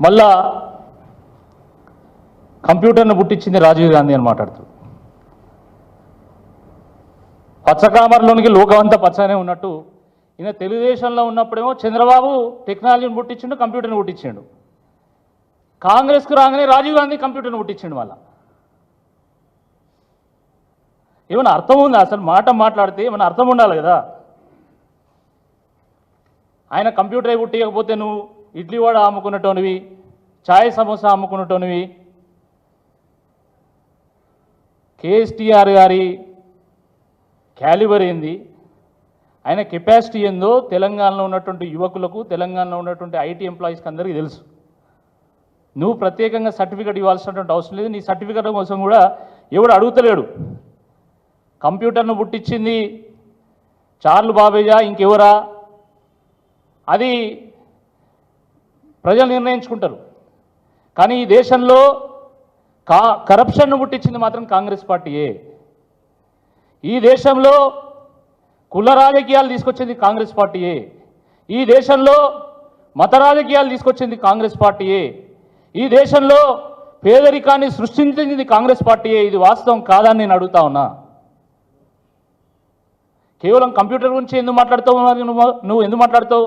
మళ్ళా కంప్యూటర్ను పుట్టించింది రాజీవ్ గాంధీ అని మాట్లాడుతాడు పచ్చకామర్లోనికి లోకమంతా పచ్చనే ఉన్నట్టు ఈయన తెలుగుదేశంలో ఉన్నప్పుడేమో చంద్రబాబు టెక్నాలజీని పుట్టించిండు కంప్యూటర్ని పుట్టించిండు. కాంగ్రెస్కు రాగానే రాజీవ్ గాంధీ కంప్యూటర్ని పుట్టించిండు మళ్ళా. ఏమైనా అర్థం ఉందా? అసలు మాట మాట్లాడితే ఏమైనా అర్థం ఉండాలి కదా? ఆయన కంప్యూటర్ పుట్టియకపోతే నువ్వు ఇడ్లీ వడ అమ్ముకున్నటువంటివి ఛాయ్ సమోసా అమ్ముకున్నటువంటివి కేఎస్టీఆర్ గారి క్యాలిబర్ ఏంది? ఆయన కెపాసిటీ ఏందో తెలంగాణలో ఉన్నటువంటి యువకులకు తెలంగాణలో ఉన్నటువంటి ఐటీ ఎంప్లాయీస్కి అందరికీ తెలుసు. నువ్వు ప్రత్యేకంగా సర్టిఫికేట్ ఇవ్వాల్సినటువంటి అవసరం లేదు. నీ సర్టిఫికేట్ కోసం కూడా ఎవడు అడుగుతలేడు. కంప్యూటర్ను పుట్టించింది చార్లు బాబేజా ఇంకెవరా? అది ప్రజలు నిర్ణయించుకుంటారు. కానీ ఈ దేశంలో కా కరప్షన్ను పుట్టించింది మాత్రం కాంగ్రెస్ పార్టీయే. ఈ దేశంలో కుల రాజకీయాలు తీసుకొచ్చింది కాంగ్రెస్ పార్టీయే. ఈ దేశంలో మత రాజకీయాలు తీసుకొచ్చింది కాంగ్రెస్ పార్టీయే. ఈ దేశంలో పేదరికాన్ని సృష్టించింది కాంగ్రెస్ పార్టీయే. ఇది వాస్తవం కాదని నేను అడుగుతా ఉన్నా. కేవలం కంప్యూటర్ గురించి ఎందుకు మాట్లాడుతావు నువ్వు? నువ్వు ఎందుకు మాట్లాడుతావు?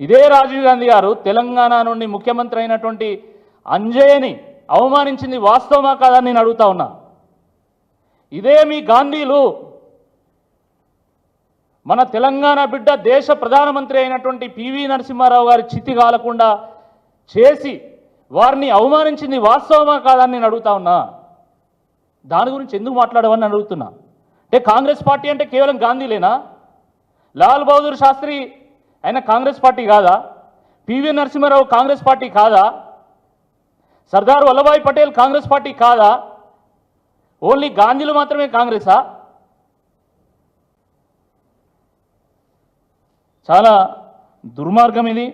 ఇదే రాజీవ్ గాంధీ గారు తెలంగాణ నుండి ముఖ్యమంత్రి అయినటువంటి అంజయ్యని అవమానించింది వాస్తవమా కాదని నేను అడుగుతా ఉన్నా. ఇదే మీ గాంధీలు మన తెలంగాణ బిడ్డ దేశ ప్రధానమంత్రి అయినటువంటి పివి నరసింహారావు గారి చితి కాలకుండా చేసి వారిని అవమానించింది వాస్తవమా కాదని నేను అడుగుతా ఉన్నా. దాని గురించి ఎందుకు మాట్లాడవని అడుగుతున్నా. అంటే కాంగ్రెస్ పార్టీ అంటే కేవలం గాంధీలేనా? లాల్ బహదూర్ శాస్త్రి ఆయన కాంగ్రెస్ పార్టీ కాదా? పివి నరసింహారావు కాంగ్రెస్ పార్టీ కాదా? సర్దార్ వల్లభాయ్ పటేల్ కాంగ్రెస్ పార్టీ కాదా? ఓన్లీ గాంధీలు మాత్రమే కాంగ్రెసా? చాలా దుర్మార్గం ఇది.